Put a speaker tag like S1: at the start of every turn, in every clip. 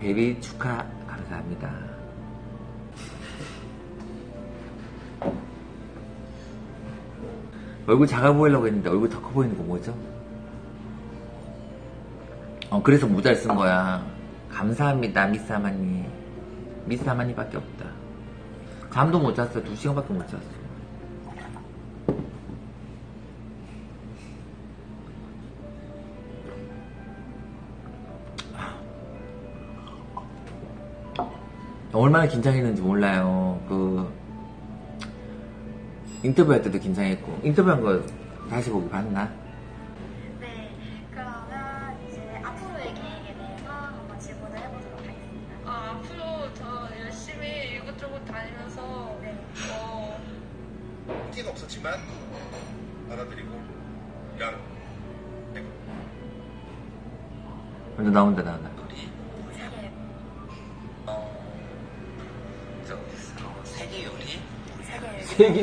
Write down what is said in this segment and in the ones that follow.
S1: 베비 축하 감사합니다. 얼굴 작아 보이려고 했는데 얼굴 더 커 보이는 거 뭐죠? 어, 그래서 모자를 쓴 거야. 감사합니다, 미스 하마니. 미스 하마니밖에 없다. 잠도 못 잤어. 두 시간밖에 못 잤어. 얼마나 긴장했는지 몰라요. 그 인터뷰할 때도 긴장했고 인터뷰한 거 다시 보기 봤나?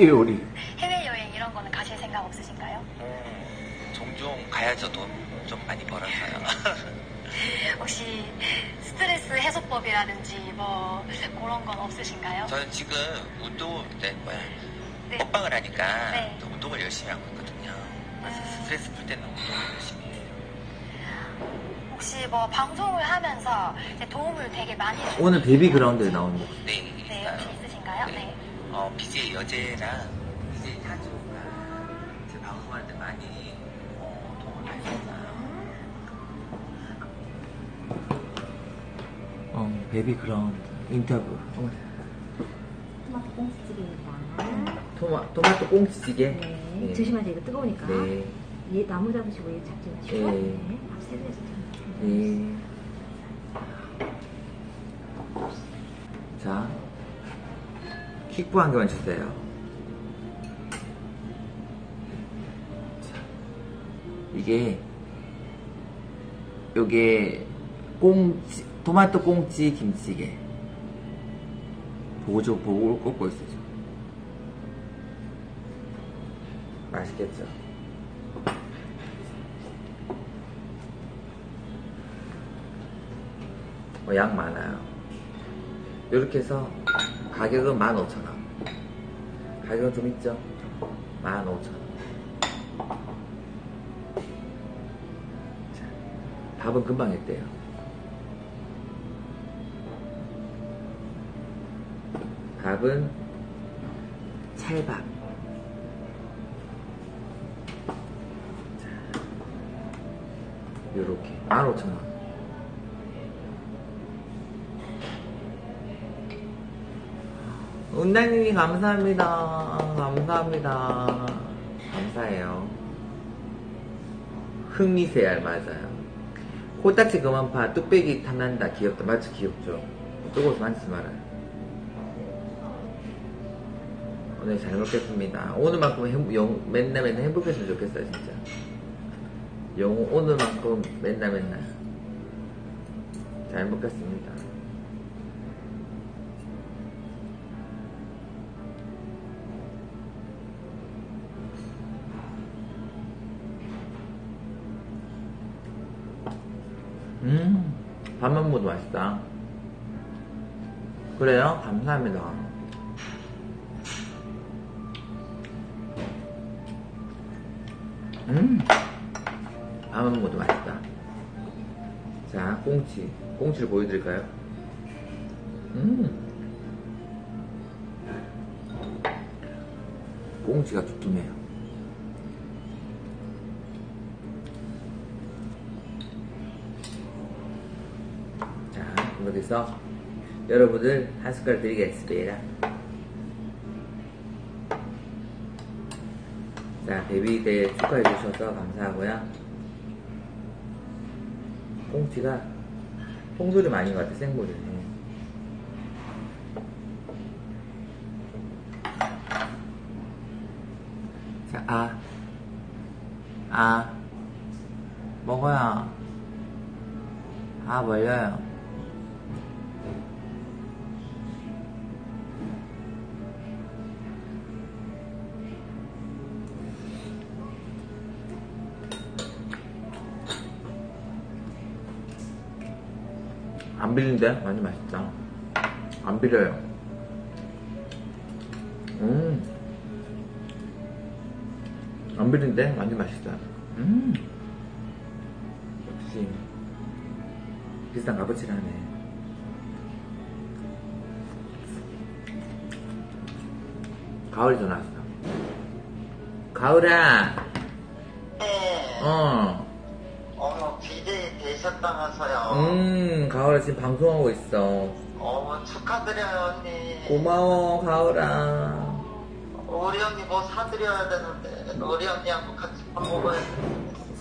S2: 요리.
S3: 해외 여행 이런 거는 가실 생각 없으신가요?
S2: 음, 종종 가야죠. 돈좀 많이 벌어서요.
S3: 혹시 스트레스 해소법이라든지 뭐 그런 건 없으신가요?
S2: 저는 지금 운동, 네, 뭐야,
S3: 네.
S2: 먹방을 하니까
S3: 네.
S2: 또 운동을 열심히 하고 있거든요. 그래서
S3: 음.
S2: 스트레스 풀 때는 운동을 열심히 해요.
S3: 혹시 뭐 방송을 하면서 이제 도움을 되게 많이
S1: 오늘 베이비 그라운드에 나온 거.
S2: 네,
S3: 네. 혹시 있으신가요? 네.
S2: 어, BJ 여제랑 BJ 타주가 제 방송할 때 많이 어, 도움을 많이 줬어요.
S1: 어, 베이비 그라운드 인터뷰. 어,
S4: 토마토 꽁치찌개입니다.
S1: 토마 토마토 꽁치찌개.
S4: 네.
S1: 네.
S4: 조심하세요. 이거 뜨거우니까.
S1: 네.
S4: 얘 나무 잡으시고 얘 잡지 마시고.
S1: 네.
S4: 네. 밥 세트에서 좀.
S1: 네. 자, 킥부 한 개만 주세요. 자, 이게 요게 꽁치 토마토 꽁치 김치찌개 보조 보고 꽂고 있어 지금. 맛있겠죠? 어, 양 많아요. 이렇게 해서 가격은 15,000원. 가격은 좀 있죠? 15,000원. 자, 밥은 금방 했대요. 밥은 찰밥. 자, 요렇게 15,000원. 운다님이 감사합니다. 감사합니다. 감사해요. 흥미세알 맞아요. 코딱지 그만 파. 뚝배기 탐난다. 귀엽다. 맞죠? 귀엽죠? 뜨거워서 만지지 말아요. 오늘 잘 먹겠습니다. 오늘만큼 행, 영, 맨날 맨날 행복했으면 좋겠어요, 진짜. 영, 오늘만큼 맨날 맨날. 잘 먹겠습니다. 밥만 먹어도 맛있다. 그래요? 감사합니다. 음, 밥만 먹어도 맛있다. 자, 꽁치. 꽁치를 보여드릴까요? 음. 꽁치가 두툼해요. 해서 여러분들 한 숟갈 드리겠습니다. 자, 베비데 축하해 주셔서 감사하고요. 꽁치가 아닌 것 같아, 생물이네. 자, 아. 아. 먹어요. 아, 멀려요. 안안 비린데? 완전 맛있다. 안 비려요. 음. 안 비린데? 완전 맛있다. 음. 역시. 비싼 값어치를 하네. 가을이 전화 왔어. 가을아,
S5: 네.
S1: 어.
S5: 어, BJ 되셨다면서요.
S1: 음, 가을아 지금 방송하고 있어.
S5: 어, 축하드려요, 언니.
S1: 고마워, 가을아.
S5: 우리 언니 뭐 사드려야 되는데, 우리 언니하고 같이 밥 먹어야 돼.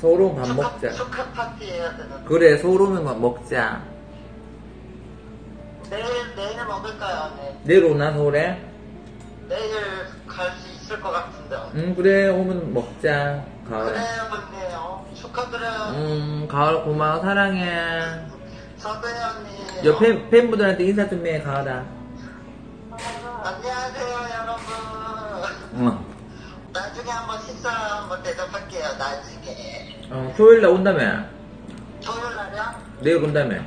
S1: 서로 밥
S5: 축하,
S1: 먹자.
S5: 축하 파티 해야 되는데.
S1: 그래, 서로는 밥 먹자.
S5: 내일, 내일 먹을까요, 언니?
S1: 내일 오나, 서울에?
S5: 내일 갈 수 있을 것 같은데.
S1: 응, 그래, 오면 먹자. 가을아.
S5: 그래요, 언니. 어, 축하드려요.
S1: 음, 가을 고마워, 사랑해.
S5: 저도요, 언니.
S1: 여 팬, 팬분들한테 인사 좀 해, 가을아.
S5: 안녕하세요, 여러분.
S1: 응.
S5: 나중에 한번 식사 한번 대접할게요, 나중에.
S1: 어, 토요일 날 온다며.
S5: 토요일 날이요?
S1: 내일 온다며.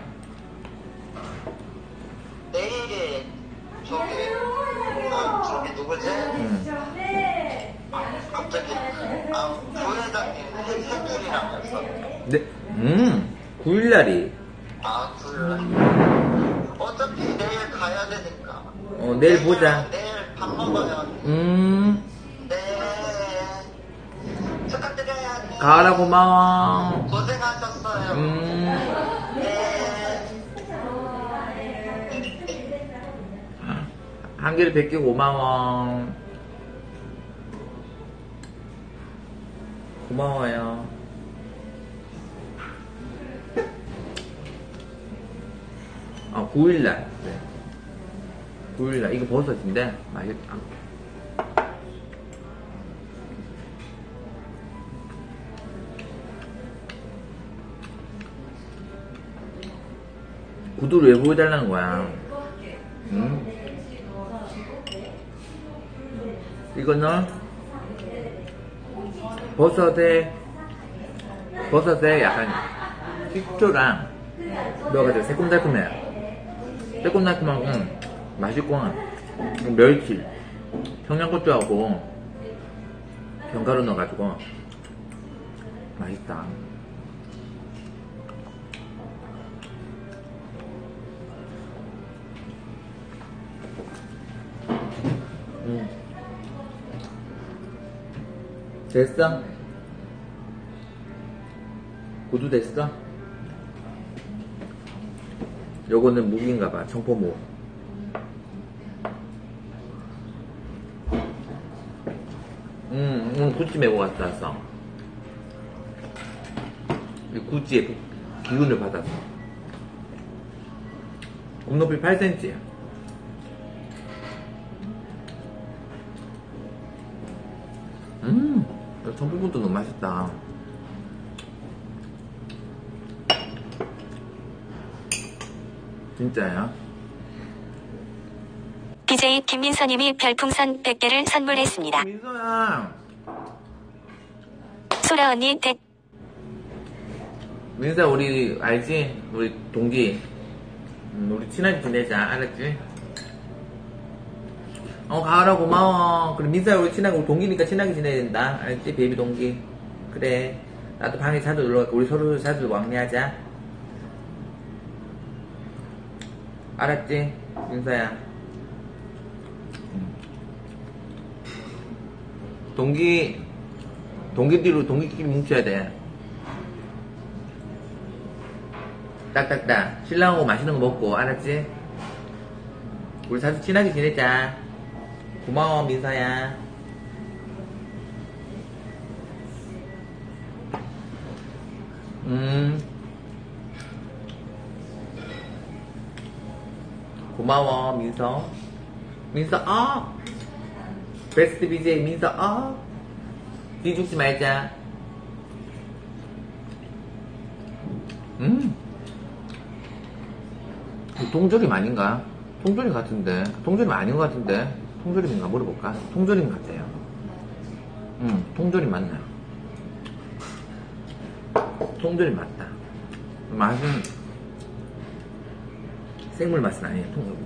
S5: 내일이 저기 아, 저기 누구지?
S1: 응.
S5: 갑자기 아 부회장님 생- 생일이라면서
S1: 네, 음, 9일날이.
S5: 아 둘. 어차피 내일 가야 되니까.
S1: 어, 내일 보자.
S5: 내일 밥 먹어요.
S1: 음,
S5: 네. 축하드려요. 언니.
S1: 가을아 고마워.
S5: 고생하셨어요.
S1: 음,
S5: 네.
S1: 한결 뵙기 고마워. 고마워요. 아, 9일날. 네. 9일날. 이거 버섯인데, 맛있다. 구두를 왜 보여달라는 거야? 응? 이거는 버섯에 버섯에 약간 식초랑 넣어가지고 새콤달콤해 새콤달콤하고 음, 맛있고 음, 멸치 청양고추하고 견과류 넣어가지고 맛있다 음. 됐어? 구두 됐어? 요거는 무기인가봐. 청포무. 음, 음 구찌 메고 갔다 왔어. 그 기운을 받았어 굽높이 8cm 음, 청포무도 너무 맛있다. 진짜야?
S6: BJ 김민서님이 별풍선 100개를 선물했습니다.
S1: 민서야,
S6: 소라 언니 댓
S1: 민서 우리 알지? 우리 동기. 음, 우리 친하게 지내자, 알았지? 어, 가을아 고마워. 그래, 민서야 우리 우리 동기니까 친하게 지내야 된다. 알지? 베이비 동기. 그래. 나도 방에 자주 놀러 갈게. 우리 서로 자주 왕래하자. 알았지? 민서야. 음. 동기, 동기끼리, 동기끼리 뭉쳐야 돼. 딱딱딱. 신랑하고 맛있는 거 먹고, 알았지? 우리 자주 친하게 지내자. 고마워, 민서야. 음. 고마워, 민서. 민서, 어! 베스트 BJ 민서, 어! 뒤 죽지 말자. 음. 통조림 아닌가? 통조림 같은데. 통조림 아닌 것 같은데. 통조림인가 물어볼까? 통조림 같아요. 음, 통조림 맞나? 통조림 맞다. 맛은 생물 맛은 아니에요, 통고기.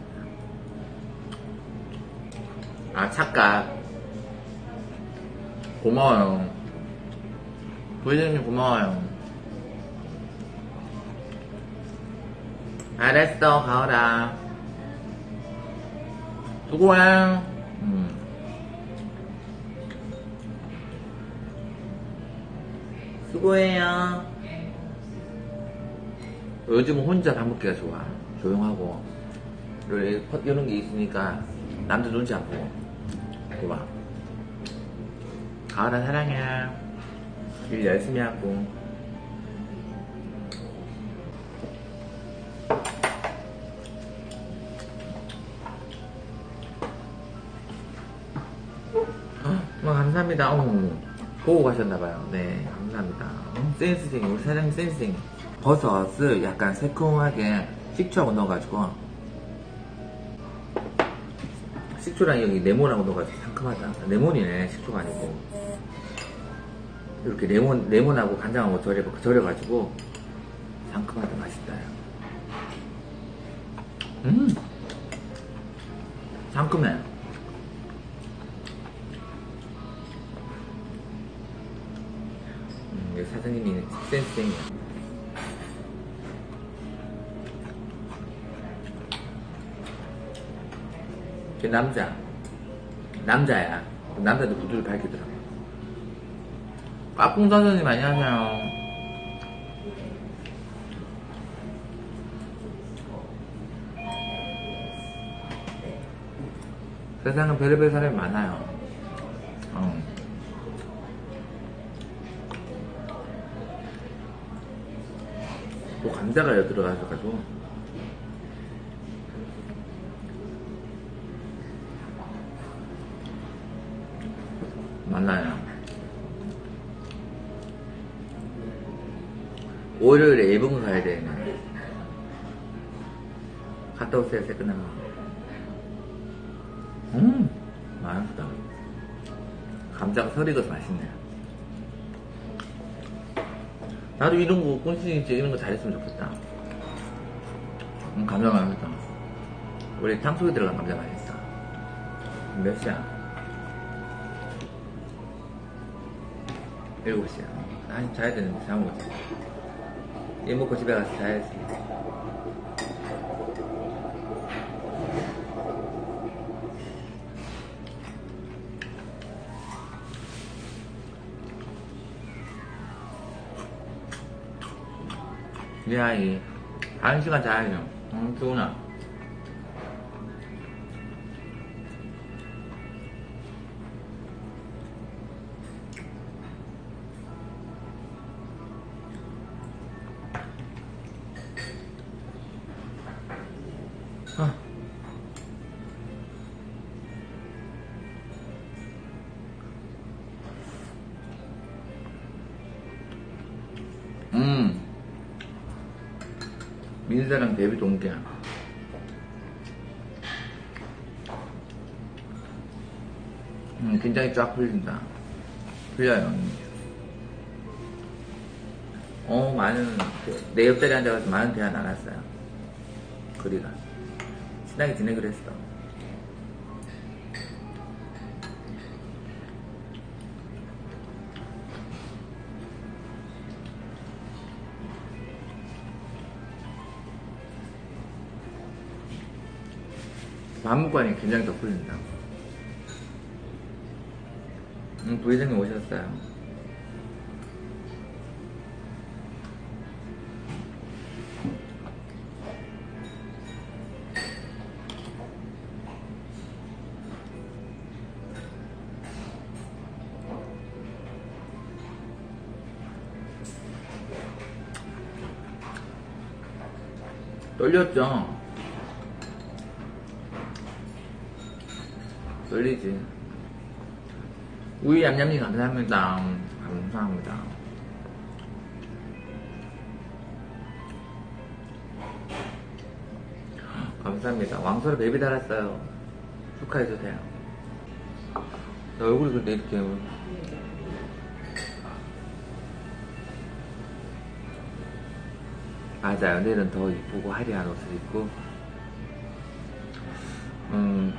S1: 아, 착각. 고마워요. 부회장님 고마워요. 알았어, 가오라. 수고해. 음. 수고해요. 요즘은 혼자 밥 먹기가 좋아. 조용하고. 이런 게 있으니까 남들 눈치 안 보고. 좋아. 가을아 사랑해. 일 열심히 하고. 뭐 감사합니다. 어머, 보고 가셨나봐요. 네, 감사합니다. 음, 센스쟁이, 우리 사장님 센스쟁이. 버섯을 약간 새콤하게 식초하고 넣어가지고 식초랑 여기 레몬하고 넣어가지고 상큼하다. 레몬이네, 식초가 아니고. 이렇게 레몬, 레몬하고 간장하고 절여, 절여가지고 상큼하다, 맛있다. 음! 상큼해. 음, 여기 사장님이 센스쟁이야. 그 남자. 남자야. 남자도 구두를 밝히더라고. 까꿍 선생님 안녕하세요. 세상은 별의별 사람이 많아요. 어. 또 감자가 여 들어가셔가지고. 만나요. 월요일에 일본 가야 되네. 갔다 오세요, 세끈하면. 음, 맛있다. 감자가 설익어서 맛있네요. 나도 이런 거, 꼰치김치 이런 거 잘했으면 좋겠다. 음, 감자 맛있다. 우리 탕수육에 들어간 감자 맛있다. 몇 시야? 7시야. 아, 자야 되는데, 잠못 자. 일 먹고 집에 가서 자야지. 네 아이, 한 시간 자야죠. 응, 좋구나. 민사랑 데뷔 동기야. 음, 긴장이 쫙 풀린다. 풀려요. 어, 많은, 그, 내 옆자리에 앉아가지고 많은 대화 나눴어요. 거리가. 친하게 지내기로 했어. 긴장이 더 풀린다. 음, 부회장님 오셨어요. 떨렸죠? 떨리지. 우유 얌얌님 감사합니다. 감사합니다. 감사합니다. 왕소를 베이비 달았어요. 축하해주세요. 나 얼굴이 근데 이렇게 맞아요. 내일은 더 이쁘고 화려한 옷을 입고 음,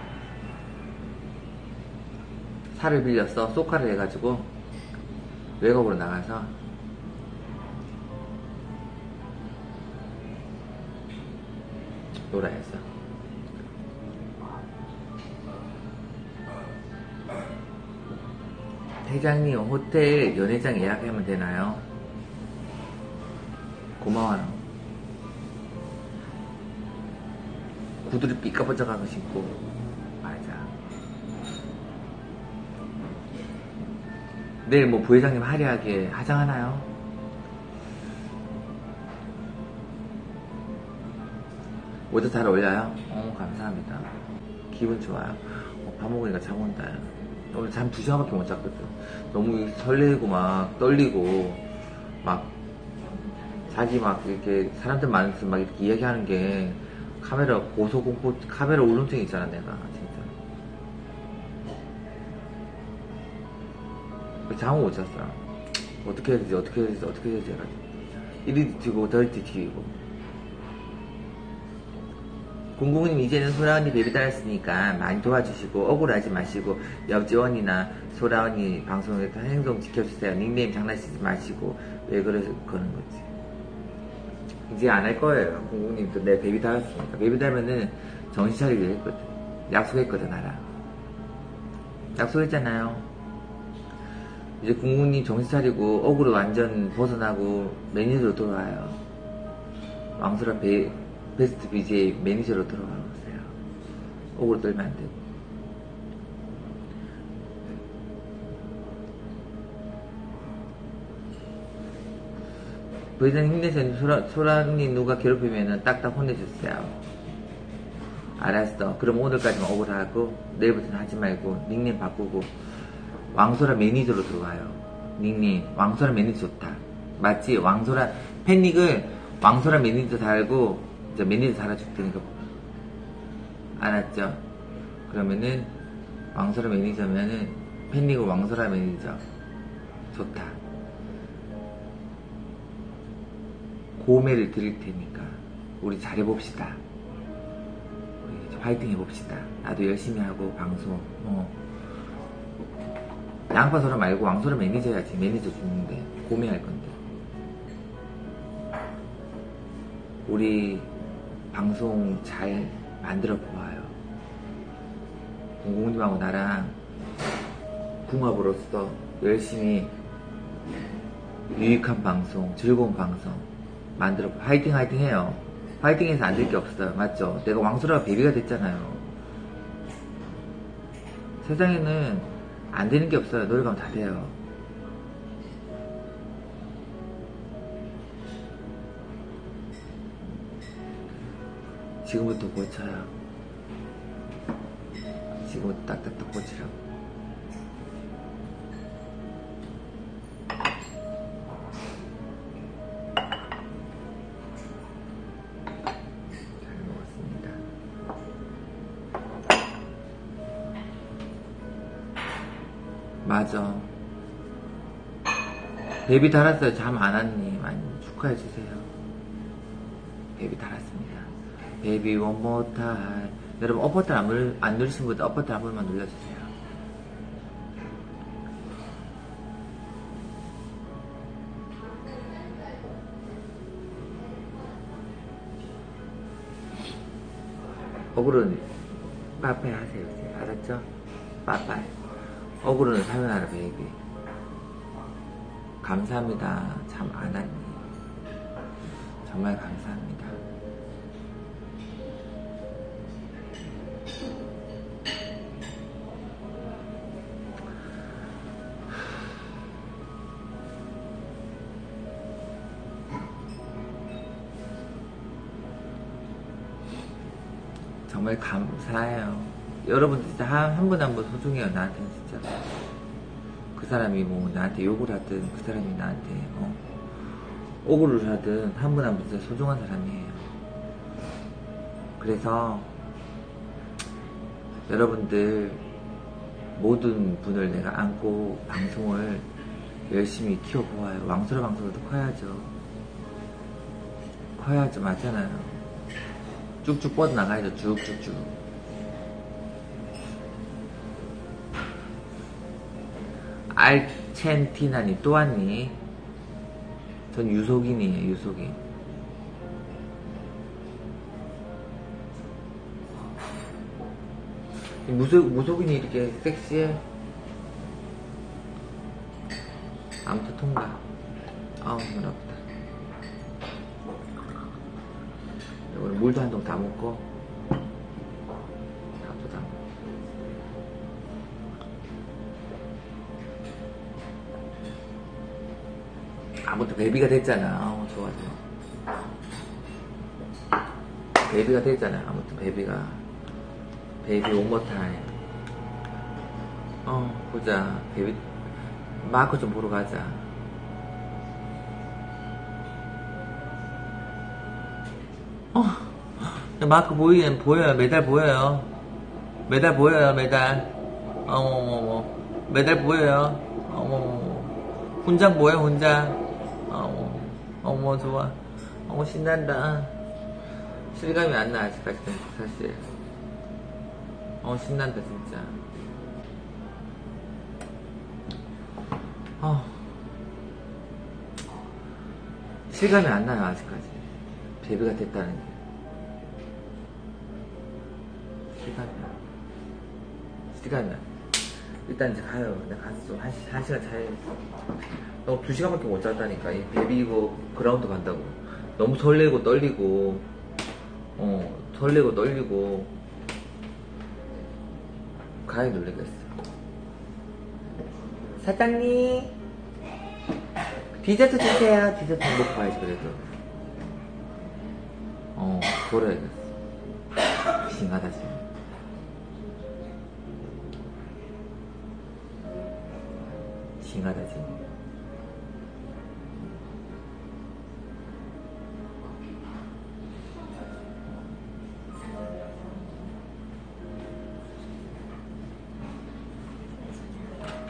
S1: 차를 빌렸어. 소카를 해가지고 외곽으로 나가서 놀아 했어. 회장님 호텔 연회장 예약하면 되나요? 고마워요. 구두를 삐까번쩍하고 신고 내일 뭐 부회장님 화려하게 화장하나요? 모자 잘 어울려요? 어 감사합니다. 기분 좋아요. 어, 밥 먹으니까 잠 온다. 오늘 잠두 시간밖에 못 잤거든. 너무 설레고 막 떨리고 막 자기 막 이렇게 사람들 많은데서 막 이렇게 이야기하는 게 카메라 고소공포 카메라 울렁증 있잖아 내가 잠을 못 잤어 어떻게 해야 되지 어떻게 해야 되지 어떻게 해야 되지 이리 뒤지고 저리 뒤지고 공공님 이제는 소라 언니 베비 달았으니까 많이 도와주시고 억울하지 마시고 옆지원이나 소라 언니 방송에서 행동 지켜주세요 닉네임 장난치지 마시고 왜 그러 그러는 거지 이제 안 할 거예요. 공공님도 내 베비 달았으니까. 베비 달면은 정신 차리기로 했거든. 약속했거든, 나랑. 약속했잖아요. 이제 공공님 정신 차리고, 억으로 완전 벗어나고, 매니저로 돌아와요. 왕소라 베, 베스트 BJ 매니저로 돌아와보세요. 억으로 떨면 안 되고. 부회장 힘내세요. 소라, 소라님 누가 괴롭히면은 딱딱 혼내주세요. 알았어. 그럼 오늘까지만 억울하고, 내일부터는 하지 말고, 닉네임 바꾸고, 왕소라 매니저로 들어와요. 닉네임, 왕소라 매니저 좋다. 맞지? 왕소라, 팬닉을 왕소라 매니저 달고, 이제 매니저 달아줄 테니까. 알았죠? 그러면은, 왕소라 매니저면은, 팬닉을 왕소라 매니저. 좋다. 고매를 드릴 테니까 우리 잘해봅시다. 화이팅 해봅시다. 나도 열심히 하고 방송. 어. 양파 소라 말고 왕소라 매니저 해야지. 매니저 주는데 고매할 건데. 우리 방송 잘 만들어 보아요. 공공님하고 나랑 궁합으로서 열심히 유익한 방송, 즐거운 방송 만들어 화이팅 화이팅 해요. 화이팅해서 안 될 게 없어요. 맞죠? 내가 왕소라가 베비가 됐잖아요. 세상에는 안 되는 게 없어요. 노력하면 다 돼요. 지금부터 고쳐요. 지금부터 딱딱딱 고치라고. 베비 달았어요. 잠 안 왔니? 많이 축하해 주세요. 베비 달았습니다. 베비 원모 타임. 여러분, 어퍼트 안, 눌, 안 누르신 분들 어퍼트 한 번만 눌러주세요. 어그로는 빠빠이 하세요. 알았죠? 빠빠이. 어그로는 사연하라 베이비. 감사합니다. 참안 왔니. 정말 감사합니다. 정말 감사해요. 여러분 진짜 한분 한 분 소중해요. 나한테는 진짜. 그 사람이 뭐 나한테 욕을 하든 그 사람이 나한테 어, 억울을 하든 한 분 한 분 진짜 소중한 사람이에요. 그래서 여러분들 모든 분을 내가 안고 방송을 열심히 키워보아요. 왕소라 방송도 커야죠. 커야죠. 맞잖아요. 쭉쭉 뻗어나가야죠. 쭉쭉쭉. 알첸티나니 또 왔니? 전 유속인이에요, 유속인. 이 무속, 무속인이 이렇게 섹시해? 아무튼 통과. 아우, 눈 아프다. 오늘 물도 한 통 다 먹고, 아무튼 베비가 됐잖아. 아우, 좋아, 좋아. 베비가 됐잖아. 아무튼 베비가. 베이비 오모타임. 어, 보자. 베이비, 마크 좀 보러 가자. 어, 야, 마크 보이는, 보여요. 메달 보여요. 메달 보여요, 메달. 어머머머. 메달 보여요. 어머머머. 훈장 뭐야, 훈장. 어머, 어머, 좋아. 어머, 신난다. 실감이 안 나, 아직까지, 사실. 어, 신난다, 진짜. 어. 실감이 안 나요, 아직까지. 베비가 됐다는 게. 실감이 안 나. 실감이 안 나. 일단 이제 가요. 내가 갔어. 한, 시, 한 시간 차에. 너무 두 시간밖에 못 잤다니까. 이 베비 이거 그라운드 간다고. 너무 설레고 떨리고, 어, 설레고 떨리고, 가야 놀래겠어. 사장님, 디저트 주세요. 디저트 먹고 가야지, 그래도. 어, 돌아야겠어. 싱하다, 지금. 싱하다, 지금.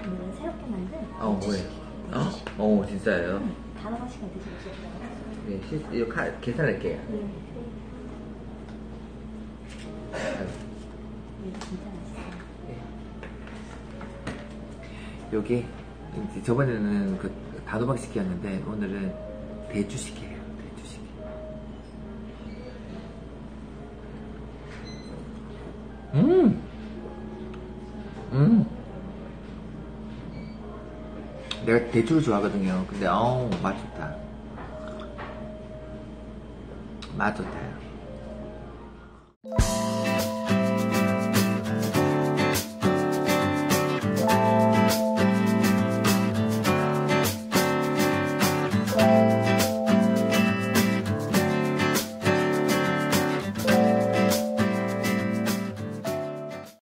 S4: 오늘은 새롭게 만든
S1: 어, 뭐예요? 어? 어, 진짜예요?
S4: 단어 맛이가 드셔보실까요?
S1: 네, 실, 이거 카, 계산할게요.
S4: 네.
S1: 아유,
S4: 네, 진짜 맛있어요.
S1: 여기, 저번에는 그 단호박 시켰는데, 오늘은. 대추 시켜. 음! 음! 내가 대추를 좋아하거든요. 근데, 어우, 맛 좋다. 맛 좋다요.